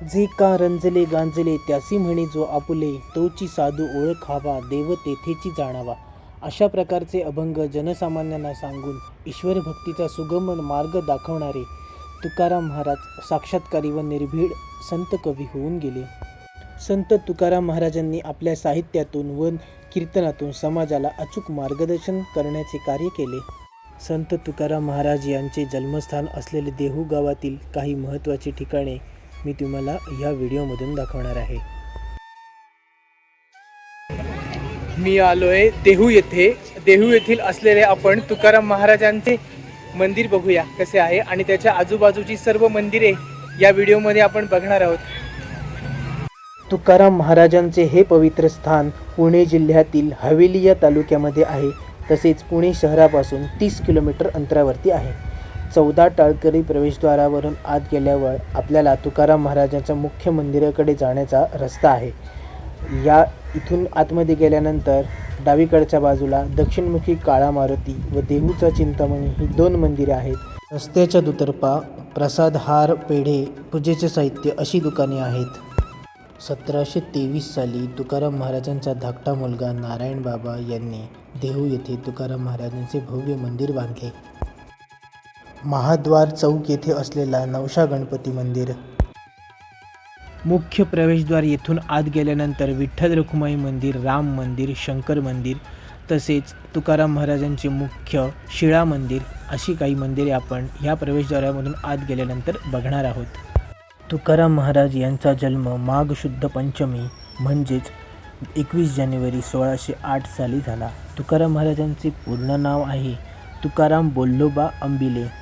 जे का रंजले गांजले त्यासी म्हणे जो आपुले तोची साधू ओळखावा देव तेथेची जाणावा. अशा प्रकारचे अभंग जनसामान्यांना सांगून ईश्वर भक्तीचा सुगम मार्ग दाखवणारे तुकाराम महाराज साक्षात्कारी व निर्भीड संत कवी होऊन गेले. संत तुकाराम महाराजांनी आपल्या साहित्यातून व कीर्तनातून समाजाला अचूक मार्गदर्शन करण्याचे कार्य केले. संत तुकाराम महाराज यांचे जन्मस्थान असलेले देहू गावातील काही महत्त्वाची ठिकाणे मी तुम्हाला या व्हिडिओमधून दाखवणार आहे. मी आलोय देहू येथे. देहू येथील असलेले आपण तुकाराम महाराजांचे मंदिर बघूया कसे आहे आणि त्याच्या आजूबाजूची सर्व मंदिरे या व्हिडिओमध्ये आपण बघणार आहोत. तुकाराम महाराजांचे हे पवित्र स्थान पुणे जिल्ह्यातील हवेली या तालुक्यामध्ये आहे. तसेच पुणे शहरापासून तीस किलोमीटर अंतरावरती आहे. चौदा टाळकरी प्रवेशद्वारावरून आत गेल्यावर आपल्याला तुकाराम महाराजांच्या मुख्य मंदिराकडे जाण्याचा रस्ता आहे. या इथून आतमध्ये गेल्यानंतर डावीकडच्या बाजूला दक्षिणमुखी काळा मारुती व देहूचा चिंतामणी ही दोन मंदिरे आहेत. रस्त्याच्या दुतर्फा प्रसाद हार पेढे पूजेचे साहित्य अशी दुकाने आहेत. सतराशे तेवीस साली तुकाराम महाराजांचा धाकटा मुलगा नारायण बाबा यांनी देहू येथे तुकाराम महाराजांचे भव्य मंदिर बांधले. महाद्वार चौक येथे असलेला नवशा गणपती मंदिर. मुख्य प्रवेशद्वार येथून आत गेल्यानंतर विठ्ठल रखुमाई मंदिर राम मंदिर शंकर मंदिर तसेच तुकाराम महाराजांचे मुख्य शिळा मंदिर अशी काही मंदिरे आपण ह्या प्रवेशद्वारामधून आत गेल्यानंतर बघणार आहोत. तुकाराम महाराज यांचा जन्म माघ शुद्ध पंचमी म्हणजेच एकवीस जानेवारी सोळाशे आठ साली झाला. तुकाराम महाराजांचे पूर्ण नाव आहे तुकाराम बोल्लोबा अंबिले.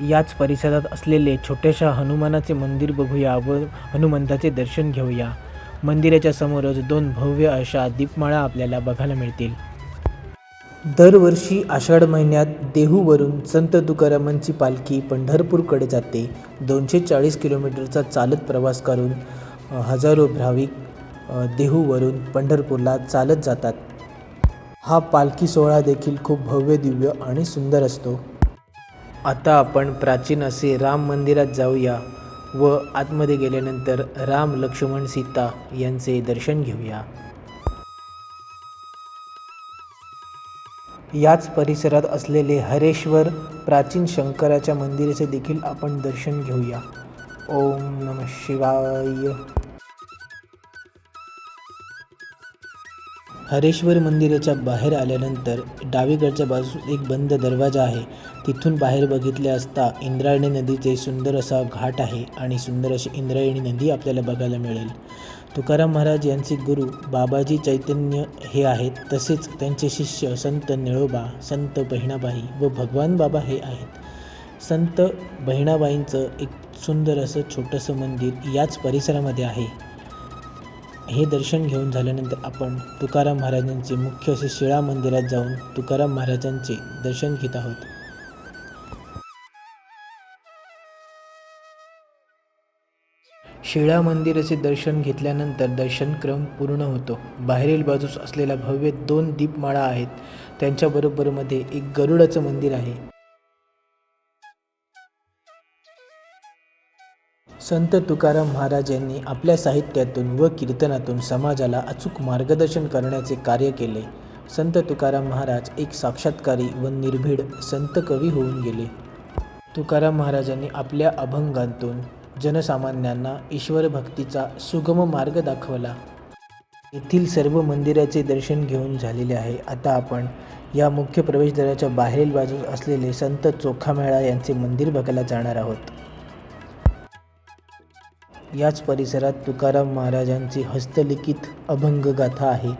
याच परिसरात असलेले छोट्याशा हनुमानाचे मंदिर बघूया व हनुमंताचे दर्शन घेऊया. मंदिराच्या समोरच दोन भव्य अशा दीपमाळा आपल्याला बघायला मिळतील. दरवर्षी आषाढ महिन्यात देहूवरून संत तुकारामांची पालखी पंढरपूरकडे जाते. दोनशे चाळीस किलोमीटरचा चालत प्रवास करून हजारो भाविक देहूवरून पंढरपूरला चालत जातात. हा पालखी सोहळा देखील खूप भव्य दिव्य आणि सुंदर असतो. आता आपण प्राचीन असे राम मंदिरात जाऊया व आतमध्ये गेल्यानंतर राम लक्ष्मण सीता यांचे दर्शन घेऊया. याच परिसरात असलेले हरेश्वर प्राचीन शंकराच्या मंदिराचे देखील आपण दर्शन घेऊया. ओम नम शिवाय. हरेश्वर मंदिराच्या बाहेर आल्यानंतर डावीकडच्या बाजूस एक बंद दरवाजा आहे. तिथून बाहेर बघितले असता इंद्रायणी नदीचे सुंदर असा घाट आहे आणि सुंदर अशी इंद्रायणी नदी आपल्याला बघायला मिळेल. तुकाराम महाराज यांचे गुरु बाबाजी चैतन्य हे आहेत. तसेच त्यांचे शिष्य संत निळोबा संत बहिणाबाई व भगवान बाबा हे आहेत. संत बहिणाबाईंचं एक सुंदर असं छोटंसं मंदिर याच परिसरामध्ये आहे. हे दर्शन घेऊन झाल्यानंतर आपण तुकाराम महाराजांचे मुख्य असे शिळा मंदिरात जाऊन तुकाराम महाराजांचे दर्शन घेत आहोत. शिळा मंदिराचे दर्शन घेतल्यानंतर दर्शनक्रम पूर्ण होतो. बाहेरील बाजूस असलेल्या भव्य दोन दीपमाळा आहेत. त्यांच्याबरोबरमध्ये एक गरुडाचं मंदिर आहे. संत तुकाराम महाराज यांनी आपल्या साहित्यातून व कीर्तनातून समाजाला अचूक मार्गदर्शन करण्याचे कार्य केले. संत तुकाराम महाराज एक साक्षात्कारी व निर्भीड संत कवी होऊन गेले. तुकाराम महाराजांनी आपल्या अभंगांतून जनसामान्यांना ईश्वरभक्तीचा सुगम मार्ग दाखवला. येथील सर्व मंदिराचे दर्शन घेऊन झालेले आहे. आता आपण या मुख्य प्रवेशद्वाराच्या बाहेरील बाजूस असलेले संत चोखामेळा यांचे मंदिर बघायला जाणार आहोत. याच परिसरात तुकाराम महाराजांची हस्तलिखित अभंगगाथा आहे.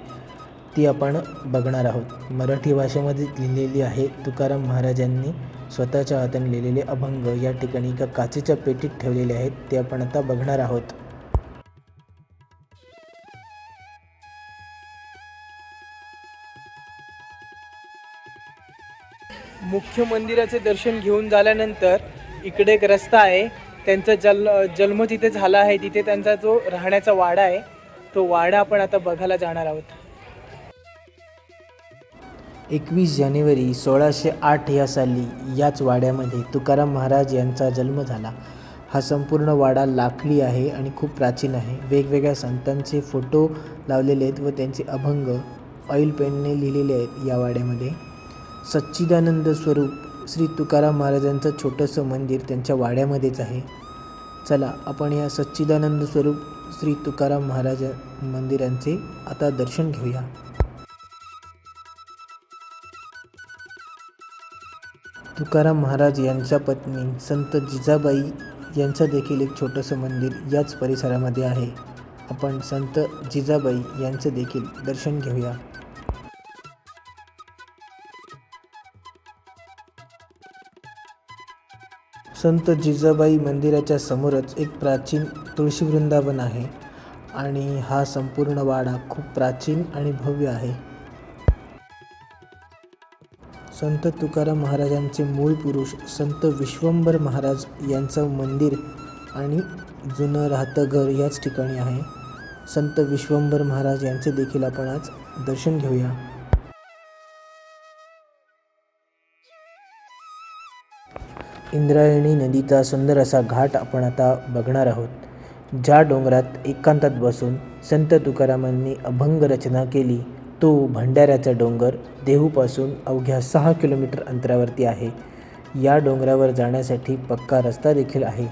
ती आपण बघणार आहोत. मराठी भाषेमध्ये लिहिलेली आहे तुकाराम महाराजांनी स्वतःच्या हाताने लिहिलेले अभंग. या ठिकाणी एका काचेच्या पेटीत ठेवलेले आहेत. ते आपण आता बघणार आहोत. मुख्य मंदिराचे दर्शन घेऊन झाल्यानंतर इकडे एक रस्ता आहे. त्यांचा जन्म जन्म जिथे झाला आहे तिथे त्यांचा जो राहण्याचा वाडा आहे तो वाडा आपण आता बघायला जाणार आहोत. एकवीस जानेवारी सोळाशे आठ या साली याच वाड्यामध्ये तुकाराम महाराज यांचा जन्म झाला. हा संपूर्ण वाडा लाकडी आहे आणि खूप प्राचीन आहे. वेगवेगळ्या संतांचे फोटो लावलेले आहेत व त्यांचे अभंग ऑइल पेनने लिहिलेले आहेत या वाड्यामध्ये. सच्चिदानंद स्वरूप श्री तुकाराम महाराजांचं छोटंसं मंदिर त्यांच्या वाड्यामध्येच आहे. चला आपण या सच्चिदानंद स्वरूप श्री तुकाराम महाराज मंदिरांचे आता दर्शन घेऊया. तुकाराम महाराज यांच्या पत्नी संत जिजाबाई यांचं देखील एक छोटंसं मंदिर याच परिसरामध्ये आहे. आपण संत जिजाबाई यांचं देखील दर्शन घेऊया. संत जिजाबाई मंदिराच्या समोरच एक प्राचीन तुळशी वृंदावन आहे आणि हा संपूर्ण वाडा खूप प्राचीन आणि भव्य आहे. संत तुकाराम महाराजांचे मूळ पुरुष संत विश्वंभर महाराज यांचं मंदिर आणि जुनं राहतं घर याच ठिकाणी आहे. संत विश्वंभर महाराज यांचे देखील आपण आज दर्शन घेऊया. इंद्रायणी नदीचा सुंदर असा घाट आपण आता बघणार आहोत ज्या डोंगरात एकांतात बसून संत तुकारामांनी अभंग रचना केली. तो भंडाऱ्याचा डोंगर देहूपासून अवघ्या सहा किलोमीटर अंतरावरती आहे. या डोंगरावर जाण्यासाठी पक्का रस्ता देखील आहे.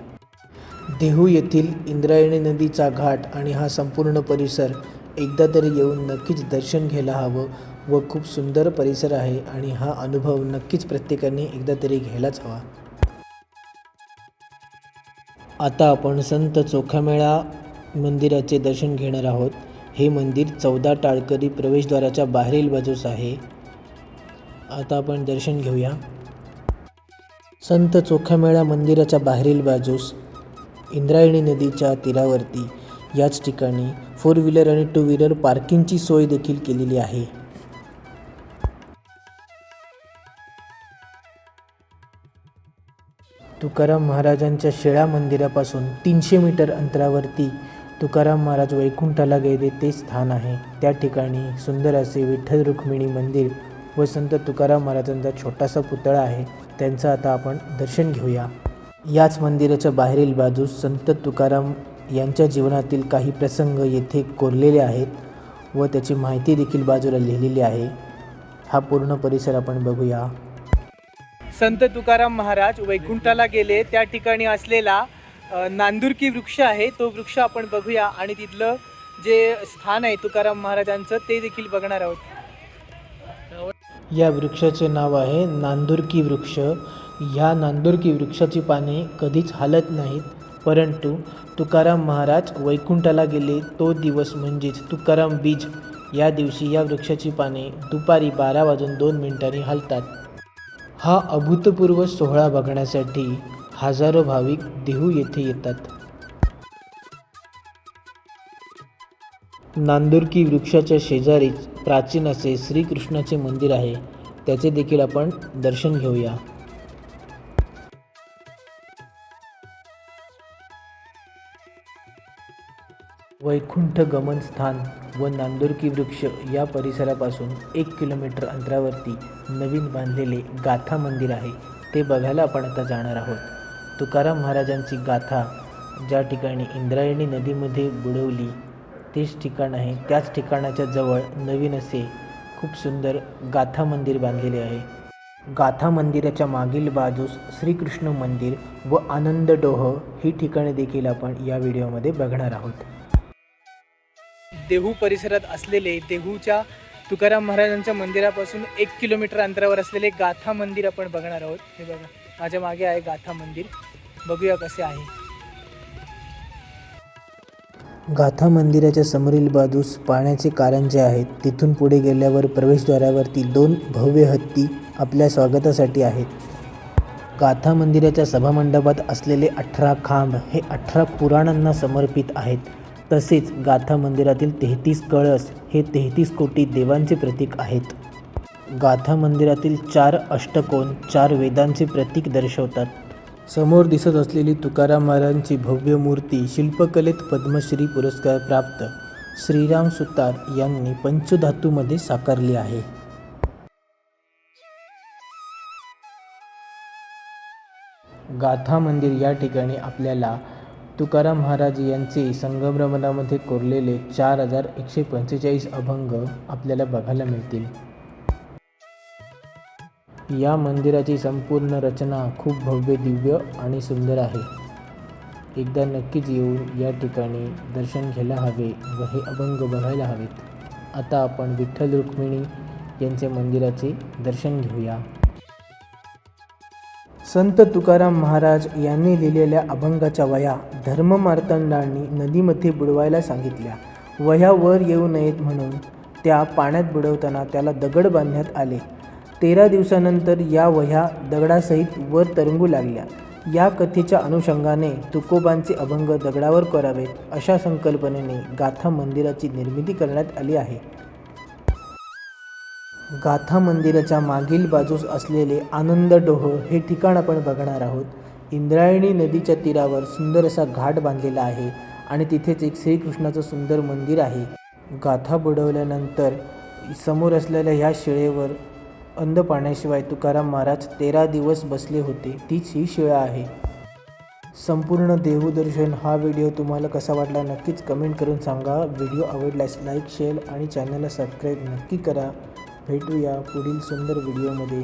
देहू येथील इंद्रायणी नदीचा घाट आणि हा संपूर्ण परिसर एकदा तरी येऊन नक्कीच दर्शन घ्यायला हवं व खूप सुंदर परिसर आहे आणि हा अनुभव नक्कीच प्रत्येकाने एकदा तरी घ्यायलाच हवा. आता आपण संत चोखामेळा मंदिराचे दर्शन घेणार आहोत. हे मंदिर चौदा टाळकरी प्रवेशद्वाराच्या बाहेरील बाजूस आहे. आता आपण दर्शन घेऊया. संत चोखामेळा मंदिराच्या बाहेरील बाजूस इंद्रायणी नदीच्या तीरावरती याच ठिकाणी फोर व्हीलर आणि टू व्हीलर पार्किंगची सोय देखील केलेली आहे. तुकाराम महाराजांच्या शेळा मंदिरापासून तीनशे मीटर अंतरावरती तुकाराम महाराज वैकुंठाला गेले ते स्थान आहे. त्या ठिकाणी सुंदर असे विठ्ठल रुक्मिणी मंदिर व संत तुकाराम महाराजांचा छोटासा पुतळा आहे. त्यांचं आता आपण दर्शन घेऊया. याच मंदिराच्या बाहेरील बाजूस संत तुकाराम यांच्या जीवनातील काही प्रसंग येथे कोरलेले आहेत व त्याची माहिती देखील बाजूला लिहिलेली आहे. हा पूर्ण परिसर आपण बघूया. संत तुकाराम महाराज वैकुंठाला गेले. त्या ठिकाणी असलेला नांदुरकी वृक्ष आहे. तो वृक्ष आपण बघूया आणि तिथलं जे स्थान आहे तुकाराम महाराजांचं ते देखील बघणार आहोत. या वृक्षाचे नाव आहे नांदुरकी वृक्ष. ह्या नांदुरकी वृक्षाची पाने कधीच हालत नाहीत परंतु तुकाराम महाराज वैकुंठाला गेले. तो दिवस म्हणजेच तुकाराम बीज. या दिवशी या वृक्षाची पाने दुपारी बारा वाजून दोन मिनिटांनी हलतात. हा अभूतपूर्व सोहळा बघण्यासाठी हजारो भाविक देहू येथे येतात. नांदुरकी वृक्षाच्या शेजारीच प्राचीन असे श्रीकृष्णाचे मंदिर आहे. त्याचे देखील आपण दर्शन घेऊया. वैकुंठ गमन स्थान व नांदुरकी वृक्ष या परिसरापासून एक किलोमीटर अंतरावरती नवीन बांधलेले गाथा मंदिर आहे. ते बघायला आपण आता जाणार आहोत. तुकाराम महाराजांची गाथा ज्या ठिकाणी इंद्रायणी नदीमध्ये बुडवली तेच ठिकाण आहे. त्याच ठिकाणाच्या जवळ नवीन असे खूप सुंदर गाथा मंदिर बांधलेले आहे. गाथा मंदिराच्या मागील बाजूस श्रीकृष्ण मंदिर व आनंद डोह ही ठिकाणे देखील आपण या व्हिडिओमध्ये बघणार आहोत. देहू परिसरात असलेले देहूच्या तुकाराम महाराजांच्या मंदिरापासून एक किलोमीटर अंतरावर असलेले गाथा मंदिर आपण बघणार आहोत. हे बघा माझ्या मागे आहे गाथा मंदिर. बघूया कसे आहे. गाथा मंदिराच्या समोरील बाजूस पाण्याचे कारंजे आहेत तिथून पुढे गेल्यावर प्रवेशद्वारावरती दोन भव्य हत्ती आपल्या स्वागतासाठी आहेत. गाथा मंदिराच्या सभामंडपात असलेले अठरा खांब हे अठरा पुराणांना समर्पित आहेत. तसेच गाथा मंदिरातील तेहतीस कळस हे तेहतीस कोटी देवांचे प्रतीक आहेत. गाथा मंदिरातील चार अष्टकोन चार वेदांचे प्रतीक दर्शवतात. समोर दिसत असलेली तुकाराम महाराजांची भव्य मूर्ती शिल्पकलेत पद्मश्री पुरस्कार प्राप्त श्रीराम सुतार यांनी पंचधातूमध्ये साकारली आहे. गाथा मंदिर या ठिकाणी आपल्याला तुकाराम महाराज यांचे संगमरमरामध्ये कोरलेले चार हजार एकशे पंचेचाळीस अभंग आपल्याला बघायला मिळतील. या मंदिराची संपूर्ण रचना खूप भव्य दिव्य आणि सुंदर आहे. एकदा नक्कीच येऊन या ठिकाणी दर्शन घ्यायला हवे व हे अभंग बघायला हवेत. आता आपण विठ्ठल रुक्मिणी यांचे मंदिराचे दर्शन घेऊया. संत तुकाराम महाराज यांनी लिहिलेल्या अभंगाच्या वया धर्ममार्तंडांनी नदीमध्ये बुडवायला सांगितल्या. वह्या वर येऊ नयेत म्हणून त्या पाण्यात बुडवताना त्याला दगड बांधण्यात आले. तेरा दिवसानंतर या वह्या दगडासहित वर तरंगू लागल्या. या कथेच्या अनुषंगाने तुकोबांचे अभंग दगडावर करावेत अशा संकल्पनेने गाथा मंदिराची निर्मिती करण्यात आली आहे. गाथा मंदिराच्या मागील बाजूस असलेले आनंद डोह हे ठिकाण आपण बघणार आहोत. इंद्रायणी नदीच्या तीरावर सुंदर असा घाट बांधलेला आहे आणि तिथेच एक श्रीकृष्णाचं सुंदर मंदिर आहे. गाथा बुडवल्यानंतर समोर असलेल्या ह्या शिळेवर अंध पाण्याशिवाय तुकाराम महाराज तेरा दिवस बसले होते. तीच ही शिळा आहे. संपूर्ण देहूदर्शन हा व्हिडिओ तुम्हाला कसा वाटला नक्कीच कमेंट करून सांगा. व्हिडिओ आवडल्यास लाईक शेअर आणि चॅनलला सबस्क्राईब नक्की करा. भेटूया पुढील सुंदर व्हिडिओमध्ये